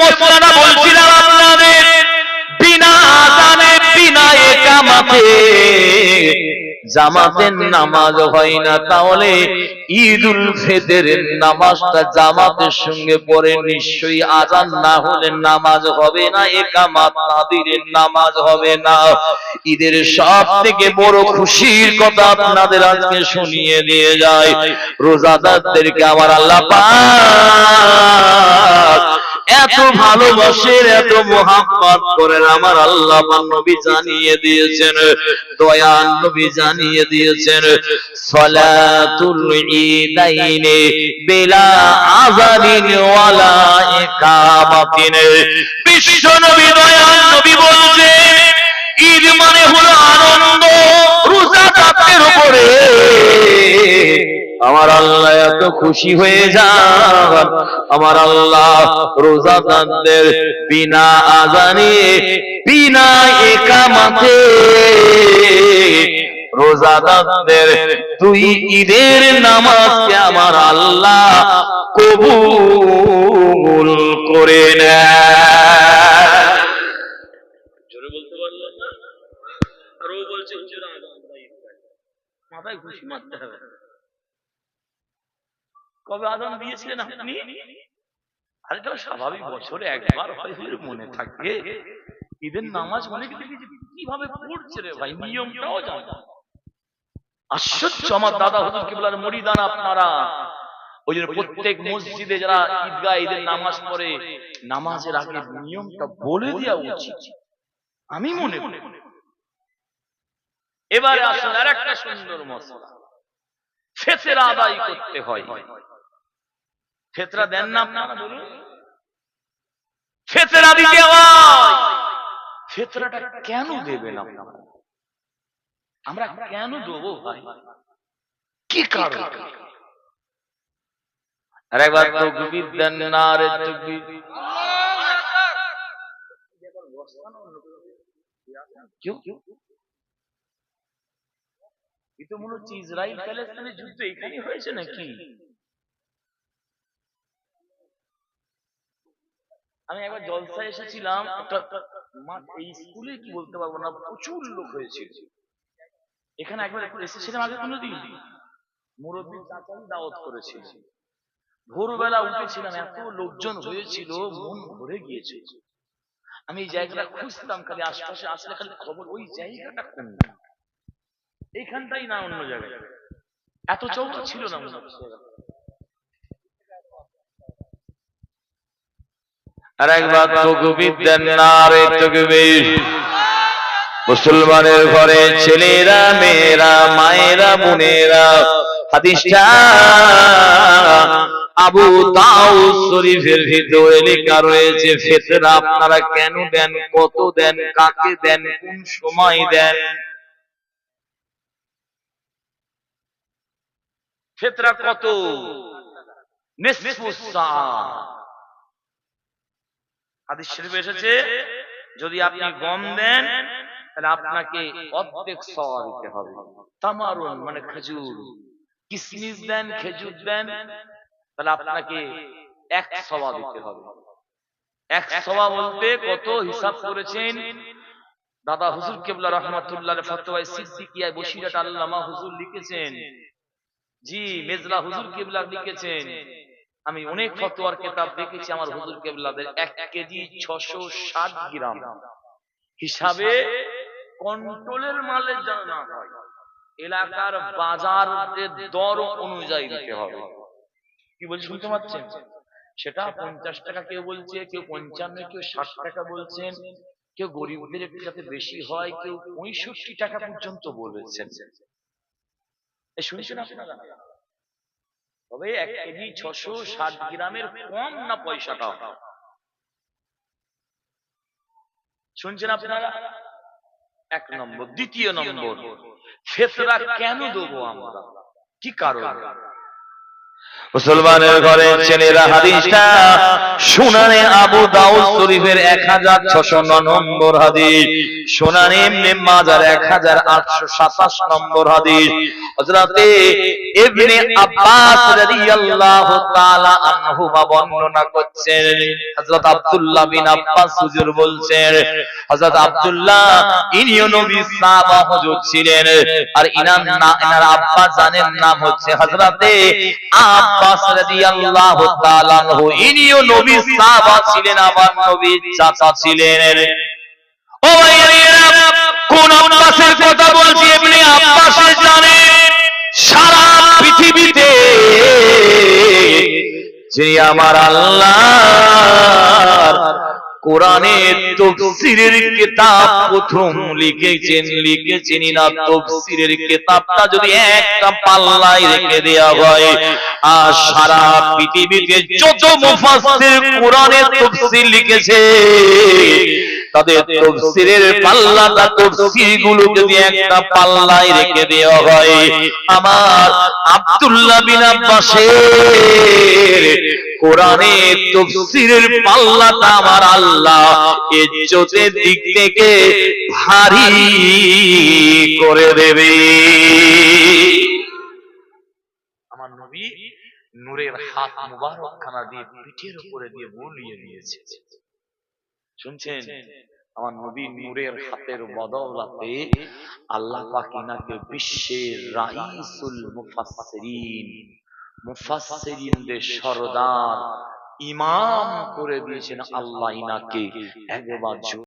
মশলাটা বলছিলাম আপনাদের, বিনা আজানে বিনা একামাতে জামাতের নামাজ হয় না। তাহলে ঈদুল ফিতরের নামাজটা জামাতের সঙ্গে পড়ে নিশ্চয়ই আজান না হলে নামাজ হবে না, একামাত না নামাজ হবে না। ঈদের সব থেকে বড় খুশির কথা আপনাদের আজকে শুনিয়ে দিয়ে যায় রোজাদারদেরকে আমার আল্লাহ এত ভালোবাসেন এত মোহাম্মত করেন আমার আল্লাহ নবী জানিয়ে দিয়েছেন দয়ান নবী জানিয়ে দিয়েছেন, সলাতুল ঈদাইনে বিলা আযানিন ওয়ালা ইকামাতিন। বিশ্ব নবী নবী ঈদ মানে হলো আনন্দ রোজাদারদের উপরে। আমার আল্লাহ খুশি হয়ে যান আমার আল্লাহ রোজাদারদের বিনা আজানে বিনা একামাতে রোজাদারদের দুই ঈদের নামাজকে আমার আল্লাহ কবুল করে জোরে মাথায় ঘুষি মারতে হবে কবে আজান দিয়েছিলেন আপনি? আরে তো স্বাভাবিক বছরে একবার হয় মনে থাকে। ঈদের নামাজ অনেক দেখেছি কীভাবে পড়ছে রে ভাই? নিয়মটাও জানো। আশ্চর্য আমার দাদা হুজুর কিবলার মরিদান আপনারা। ওই জন্য প্রত্যেক মসজিদে যারা ঈদগাহ, ঈদের নামাজ পড়ে, নামাজের আগে নিয়মটা বলে দেওয়া উচিত। আমি মনে করি। এবারে আসলে আর একটা সুন্দর মশলা ফেতেরা আদায় করতে হয়। ফেতরা দেন না আপনারা বলুন। ফেতরা দিতে হয়। ফেতরাটা কেন দেবেন আপনারা? আমরা কেন দেবো ভাই? কি কারণ? আর একবার তকবীর দেন না রে তকবীর। এ তো মনে হচ্ছে ইসরায়েল প্যালেস্তানের যুদ্ধ এখানে হয়েছে নাকি? আমি একবার জলসায় এসেছিলাম একটা এই স্কুলে কি বলতে পারব না প্রচুর লোক হয়েছিল এখানে একবার একটু এসেছিলাম আগে কোনোদিন। মুরব্বী চাচাই দাওয়াত করেছিল। ভোরবেলা উঠেছিলাম এত লোকজন হয়েছিল মন ভরে গিয়েছিল। আমি এই জায়গাটা খুঁজতাম খালি আশপাশে আসলে খালি খবর ওই জায়গাটা কোন? এইখানটাই না অন্য জায়গায়। এত চৌক ছিল না মনে হচ্ছে আর একবার তকবীর দেন না রে তকবীর মুসলমানের ঘরে ছেলেরা, মেয়েরা, মায়েরা, বোনেরা হাদিসটা আবু তাও শরীফের ভিতরে লেখা রয়েছে, ফেতরা আপনারা কেন দেন, কত দেন, কাকে দেন, কোন সময় দেন? ফেতরা কত? নিসফু সা হাদিস শরীফে এসেছে যদি আপনি গম দেন তাহলে আপনাকে অর্ধেক সওয়া দিতে হবে। তামারুন মানে খেজুর। কিসমিস দেন খেজুর দেন তাহলে আপনাকে এক সওয়া দিতে হবে। এক সওয়া বলতে কত হিসাব করেছেন? দাদা হুজুর কেবলা রহমাতুল্লাহ ফতোয়ায় সিদ্দিকিয়ায় বসিরাট আল্লামা হুজুর লিখেছেন। জি মেজলা হুজুর কেবলা লিখেছেন। আমি অনেক ফতোয়ার কিতাব দেখেছি আমার হুজুর কেবলাদের এক কেজি ছশো ষাট গ্রাম। হিসাবে কন্ট্রোলের মালের যেন না হয়। এলাকার বাজার দর অনুযায়ী দিতে হবে। কি বলছি শুনতে পাচ্ছেন সেটা পঞ্চাশ টাকা কেউ বলছে কেউ পঞ্চান্ন কেউ ষাট টাকা বলছেন কেউ গরিবদের একটু যাতে বেশি হয় কেউ পঁয়ষট্টি টাকা পর্যন্ত বলেছেন। শুনেছেন আপনারা? তবে এক কেজি ছশো ষাট গ্রামের কম না পয়সাটা শুনছেন আপনারা? এক নম্বর, দ্বিতীয় নম্বর। ফেতরা কেন দেবো আমরা? কি কারণ? মুসলমানের ঘরে ছেলেরা হাদিসটা সুনানে আবু দাউদ শরীফের এক হাজার ছশো নম্বর হাদিস সুনানে মাজার এক হাজার আটশো সাতাশ নম্বর হাদিস। ইবনে আব্বাস তাআলা বর্ণনা করছেন, হযরত আব্দুল্লাহ বিন আব্বাস হুজুর বলছেন, হযরত আব্দুল্লাহ নবী সাহাবা হুজুর ছিলেন, আর ইনার না, ইনার আব্বা জানের নাম হচ্ছে হযরতে আব্বাস রাদিয়াল্লাহু তাআলা আনহু, ইনিও নবী সাহাবা ছিলেন, আবার নবীর চাচা ছিলেন। ও ভাইয়েরা কোন আব্বাসের কথা বলছি, এমনি আব্বাসে জানে, সারা পৃথিবীতে যিনি আমার আল্লাহ কোরআনের তফসিরের কিতাব প্রথম লিখেছেন লিখেছেন না তফসিরের কিতাবটা যদি একটা পাল্লায় রেখে দেওয়া হয় আর সারা পৃথিবীতে যত মুফাসসির কোরআনের তফসির লিখেছে তাদের তফসিরের পাল্লাটা তফসিরগুলো যদি একটা পাল্লায় রেখে দেওয়া হয়। আমার আব্দুল্লাহ বিন আব্বাসের কোরআনের তফসিরের পাল্লাটা আমার আল্লাহ ইজ্জতের দিক থেকে ভারী করে দেবে। আমার নবী নূরের হাত মুবারক খানা দিয়ে পিঠের উপরে দিয়ে বুলিয়ে দিয়েছে। শুনছেন? আমার নবী নূরের হাতের বদলাতে আল্লাহ পাক ইনাকে বিশ্বের রাইসুল মুফাসসিরিন, মুফাসসিরিনদের সরদার ইমাম করে দিয়েছেন আল্লাহ ইনাকে। একবার